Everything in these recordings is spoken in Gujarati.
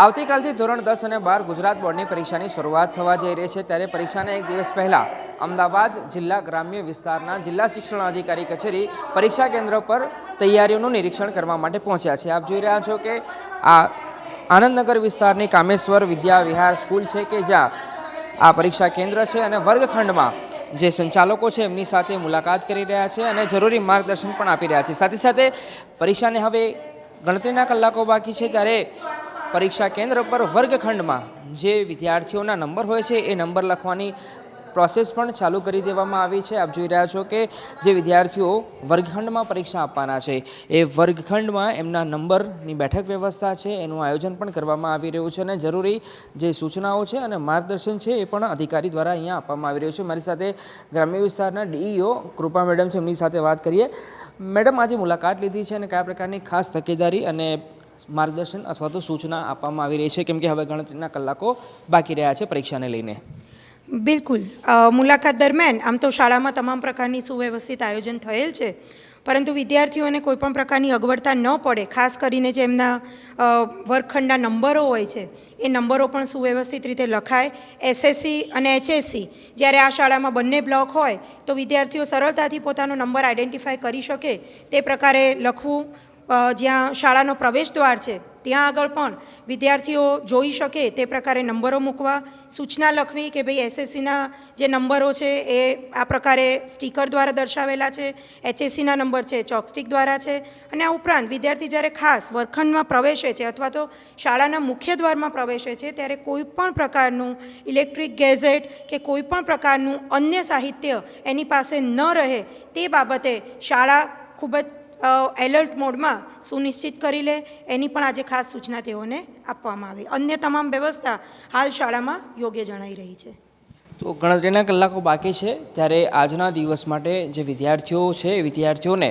આવતીકાલથી ધોરણ દસ અને બાર ગુજરાત બોર્ડની પરીક્ષાની શરૂઆત થવા જઈ રહી છે ત્યારે પરીક્ષાના એક દિવસ પહેલાં અમદાવાદ જિલ્લા ગ્રામ્ય વિસ્તારના જિલ્લા શિક્ષણ અધિકારી કચેરી પરીક્ષા કેન્દ્ર પર તૈયારીઓનું નિરીક્ષણ કરવા માટે પહોંચ્યા છે. આપ જોઈ રહ્યા છો કે આ આનંદનગર વિસ્તારની કામેશ્વર વિદ્યા વિહાર સ્કૂલ છે કે જ્યાં આ પરીક્ષા કેન્દ્ર છે અને વર્ગખંડમાં જે સંચાલકો છે એમની સાથે મુલાકાત કરી રહ્યા છે અને જરૂરી માર્ગદર્શન પણ આપી રહ્યા છે. સાથે સાથે પરીક્ષાને હવે ગણતરીના કલાકો બાકી છે ત્યારે પરીક્ષા કેન્દ્ર પર વર્ગખંડમાં જે વિદ્યાર્થીઓના નંબર હોય છે, એ નંબર લખવાની પ્રોસેસ પણ ચાલુ કરી દેવામાં આવી છે. આપ જોઈ રહ્યા છો કે જે વિદ્યાર્થીઓ વર્ગખંડમાં પરીક્ષા આપવાના છે, એ વર્ગખંડમાં એમના નંબરની બેઠક વ્યવસ્થા છે, એનું આયોજન પણ કરવામાં આવી રહ્યું છે અને જરૂરી જે સૂચનાઓ છે અને માર્ગદર્શન છે, એ પણ અધિકારી દ્વારા અહીંયા આપવામાં આવી રહ્યું છે. મારી સાથે ગ્રામ્ય વિસ્તારના ડીઈઓ કૃપા મેડમ છે, એમની સાથે વાત કરીએ. મેડમ, આજે મુલાકાત લીધી છે અને કયા પ્રકારની ખાસ તકેદારી અને માર્ગદર્શન અથવા તો સૂચના આપવામાં આવી રહી છે, કેમ કે હવે ગણતરીના કલાકો બાકી રહ્યા છે પરીક્ષાને લઈને. બિલકુલ. મુલાકાત દરમિયાન આમ તો શાળામાં તમામ પ્રકારની સુવ્યવસ્થિત આયોજન થયેલ છે, પરંતુ વિદ્યાર્થીઓને કોઈપણ પ્રકારની અગવડતા ન પડે, ખાસ કરીને જે એમના વર્ગખંડના નંબરો હોય છે, એ નંબરો પણ સુવ્યવસ્થિત રીતે લખાય. એસએસસી અને એચએસસી જ્યારે આ શાળામાં બંને બ્લોક હોય, તો વિદ્યાર્થીઓ સરળતાથી પોતાનો નંબર આઈડેન્ટિફાય કરી શકે, તે પ્રકારે લખવું જ્યાં શાળાનો પ્રવેશ દ્વાર છે, ત્યાં આગળ પણ વિદ્યાર્થીઓ જોઈ શકે તે પ્રકારે નંબરો મૂકવા, સૂચના લખવી કે ભાઈ એસએસસીના જે નંબરો છે એ આ પ્રકારે સ્ટીકર દ્વારા દર્શાવેલા છે, એચએસસીના નંબર છે, ચોકસ્ટિક દ્વારા છે અને આ ઉપરાંત વિદ્યાર્થી જ્યારે ખાસ વર્ગખંડમાં પ્રવેશે છે અથવા તો શાળાના મુખ્ય દ્વારમાં પ્રવેશે છે, ત્યારે કોઈ પણ પ્રકારનું ઇલેક્ટ્રિક ગેઝેટ કે કોઈ પણ પ્રકારનું અન્ય સાહિત્ય એની પાસે ન રહે તે બાબતે શાળા ખૂબ જ એલર્ટ મોડમાં સુનિશ્ચિત કરી લે. એની પણ આજે ખાસ સૂચના તેઓને આપવામાં આવી. અન્ય તમામ વ્યવસ્થા હાલ શાળામાં યોગ્ય જણાઈ રહી છે. તો ગણતરીના કલાકો બાકી છે. ત્યારે આજના દિવસ માટે જે વિદ્યાર્થીઓ છે વિદ્યાર્થીઓને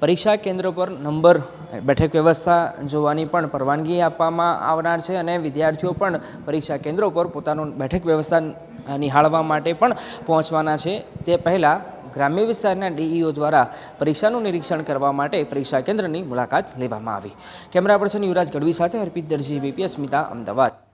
પરીક્ષા કેન્દ્ર પર નંબર, બેઠક વ્યવસ્થા જોવાની પણ પરવાનગી આપવામાં આવનાર છે અને વિદ્યાર્થીઓ પણ પરીક્ષા કેન્દ્રો પર પોતાનું બેઠક વ્યવસ્થા નિહાળવા માટે પણ પહોંચવાના છે. તે પહેલાં ગ્રામ્ય વિસ્તારના ડીઈઓ દ્વારા પરીક્ષાનું નિરીક્ષણ કરવા માટે પરીક્ષા કેન્દ્રની મુલાકાત લેવામાં આવી. કેમેરા પર્સન યુવરાજ ગઢવી સાથે અર્પિત દરજી, બીપીએસ સ્મિતા, અમદાવાદ.